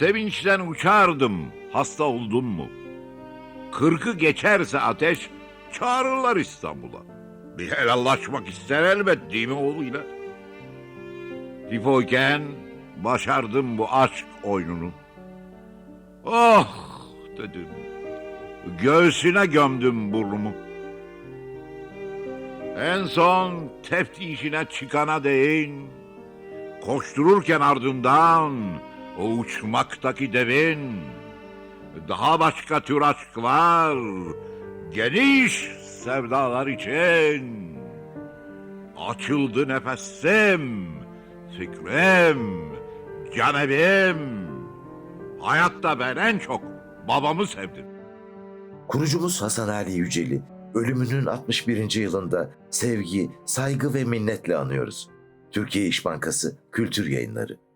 Sevinçten uçardım hasta oldun mu? Kırkı geçerse ateş çağırırlar İstanbul'a. Bir helallaşmak ister elbet değil mi oğluyla? Tifoyken başardım bu aşk oyununu. Oh dedim. Göğsüne gömdüm burnumu. En son teftişine çıkana değin. Koştururken ardından o uçmaktaki devin. Daha başka tür aşk var. Geniş sevdalar için. Açıldı nefesim, fikrim, canevim. Hayatta ben en çok babamı sevdim. Kurucumuz Hasan Ali Yücel'i ölümünün 61. yılında sevgi, saygı ve minnetle anıyoruz. Türkiye İş Bankası Kültür Yayınları